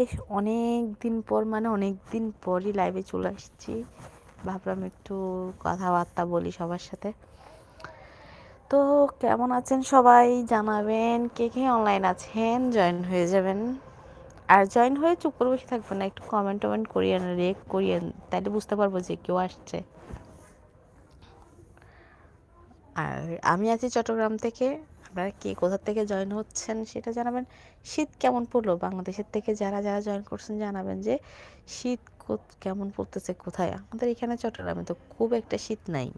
বেশ অনেক দিন পর মানে অনেক দিন পরই লাইভে চলে আসছি। ভাবলাম একটু কথাবার্তা বলি সবার সাথে। তো কেমন আছেন সবাই জানাবেন? কে কে অনলাইন আছেন? জয়েন হয়ে যাবেন। আর জয়েন হয়ে চুপ করে বসে থাকবেন না, একটু কমেন্ট টমেন্ট করিয়েন রেক করিয়েন তাইলে বুঝতে পারব যে কেউ আসছে। আর আমি আছি চট্টগ্রাম থেকে। আপনারা কে কোথা থেকে জয়েন হচ্ছেন সেটা জানাবেন। শীত কেমন পড়ল? বাংলাদেশের থেকে যারা যারা জয়েন করছেন জানাবেন যে, শীত কেমন পড়তেছে কোথায়? আমাদের এখানে চট্টগ্রামে তো খুব একটা শীত নাই।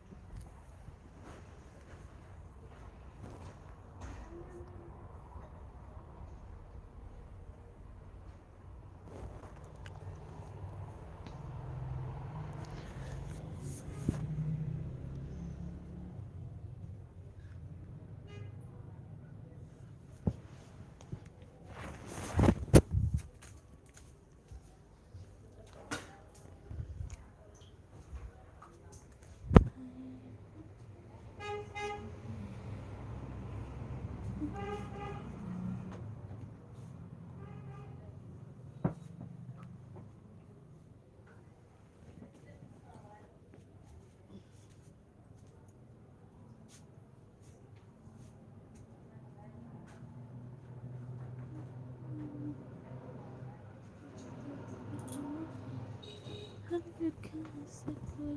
你是不是？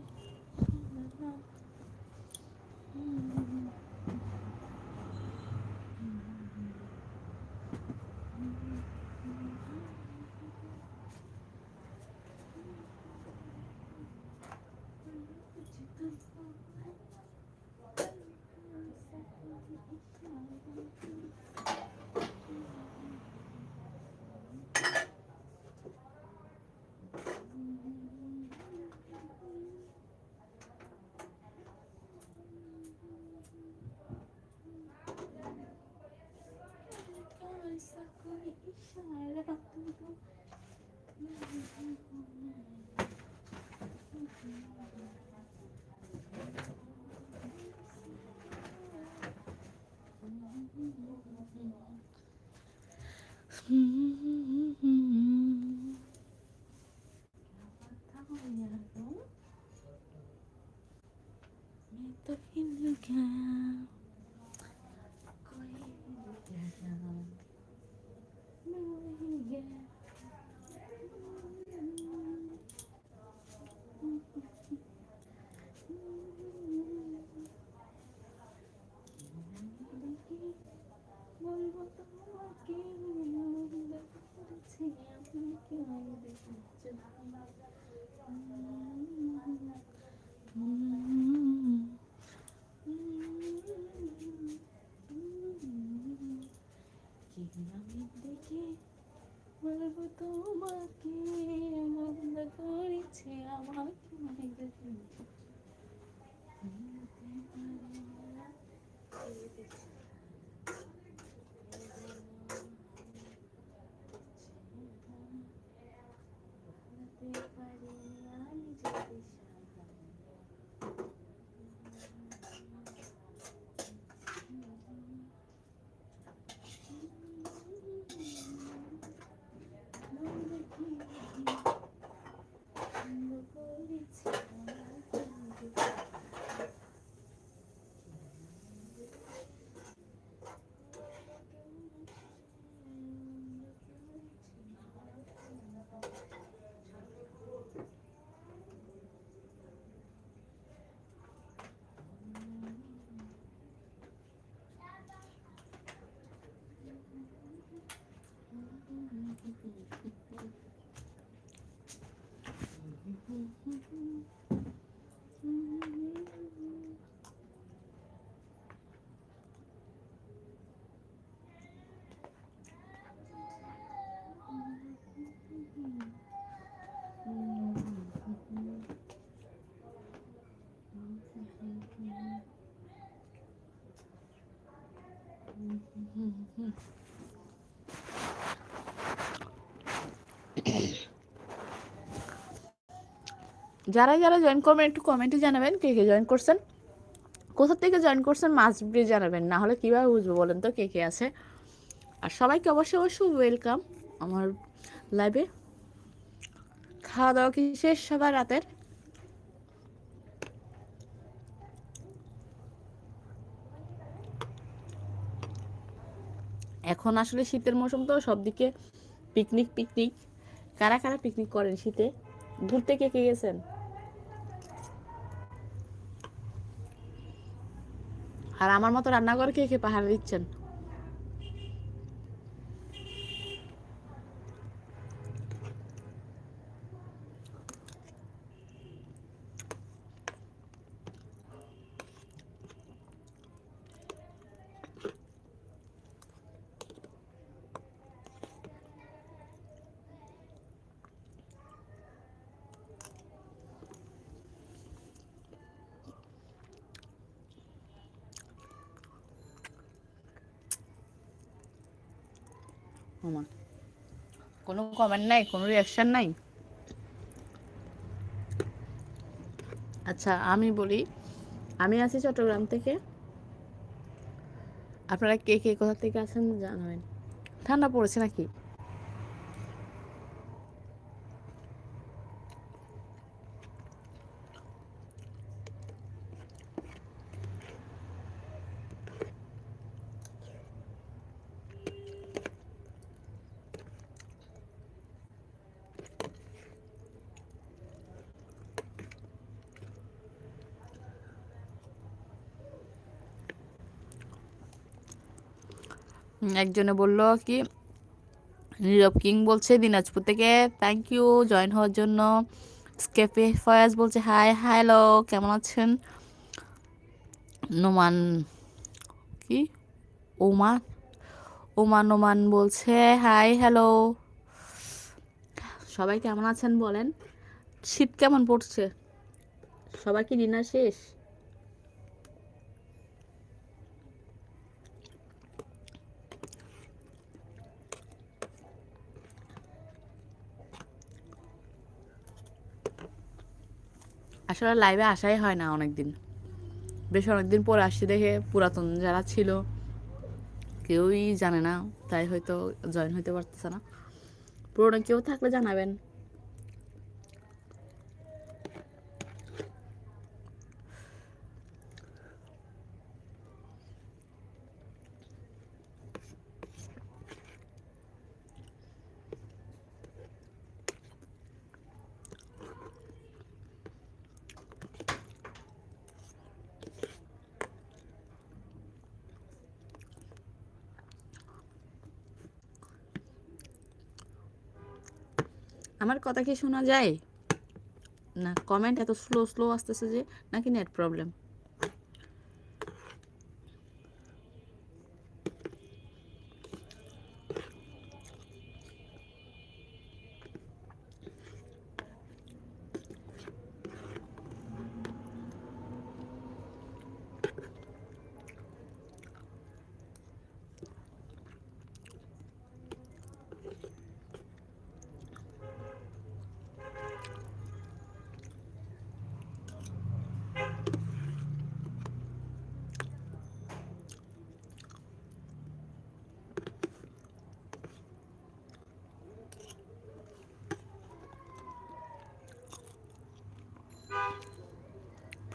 出门了 Metafísica. 嗯，检查他们。যারা যারা জয়েন করবেন, একটু কমেন্টে জানাবেন কে কে জয়েন করছেন। কোথা থেকে জয়েন করছেন মাস্ট বি জানাবেন, না হলে কীভাবে বুঝব বলেন তো কে কে আছে। আর সবাইকে অবশ্যই অবশ্যই ওয়েলকাম আমার লাইভে খাওয়া দাওয়া কি শেষ সবার রাতের? এখন আসলে শীতের মৌসুম তো সব দিকে পিকনিক পিকনিক কারা কারা পিকনিক করেন শীতে? ঘুরতে কে কে গেছেন? আর আমার মতো রান্নাঘর কে কে পাহাড় দিচ্ছেন? ওমা। কোনো কমেন্ট নাই, কোনো রিয়াকশান নাই? আচ্ছা আমি বলি, আমি আছি চট্টগ্রাম থেকে। আপনারা কে কে কোথা থেকে আছেন জানাবেন। ঠান্ডা পড়েছে নাকি? একজনে বলল কি, নীরব কিং বলছে, দিনাজপুর থেকে থ্যাংক ইউ জয়েন হওয়ার জন্য। স্কেপে ফয়াজ বলছে হাই হ্যালো কেমন আছেন? নোমান কি? ওমান? ওমান ওমান বলছে হাই হ্যালো সবাই কেমন আছেন বলেন? শীত কেমন পড়ছে? সবার কি ডিনার শেষ? আসলে লাইভে আসাই হয় না অনেকদিন। বেশ অনেকদিন পরে আসছি দেখে পুরাতন যারা ছিল, কেউই জানে না, তাই হয়তো জয়েন হইতে পারতেছে না। পুরোনো কেউ থাকলে জানাবেন। আমার কথা কি শোনা যায়? না কমেন্ট এত স্লো স্লো আসতেছে যে নাকি নেট প্রবলেম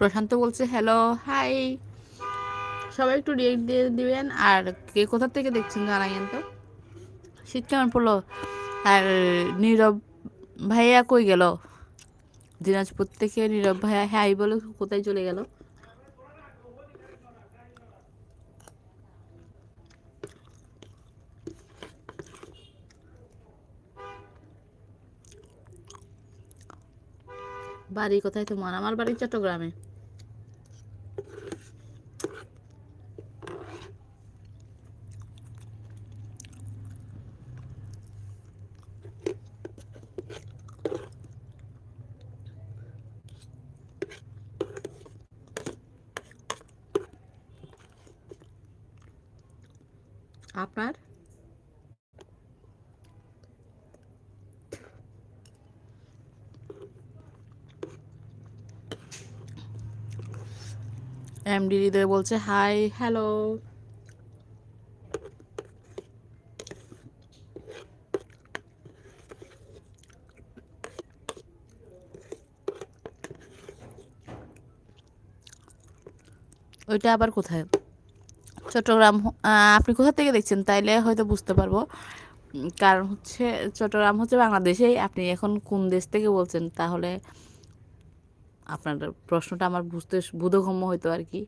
প্রশান্ত বলছে হ্যালো হাই সবাই একটু রিয়েক্ট দিয়ে দিবেন। আর কে কোথা থেকে দেখছেন জানাইন তো? শীত কেমন পড়ল? আর নীরব ভাইয়া কই গেল? দিনাজপুর থেকে নীরব ভাইয়া হ্যাঁ বলে কোথায় চলে গেল? বাড়ি কোথায় তোমার? আমার বাড়ি চট্টগ্রামে। আপনার? এমডি হৃদয় বলছে হাই হ্যালো ওইটা আবার কোথায়? চট্টগ্রাম আপনি কোথা থেকে দেখছেন তাইলে হয়তো বুঝতে পারব। কারণ হচ্ছে চট্টগ্রাম হচ্ছে বাংলাদেশেই। আপনি এখন কোন দেশ থেকে বলছেন তাহলে আপনার প্রশ্নটা আমার বুঝতে বোধগম্য হইতো আর কি।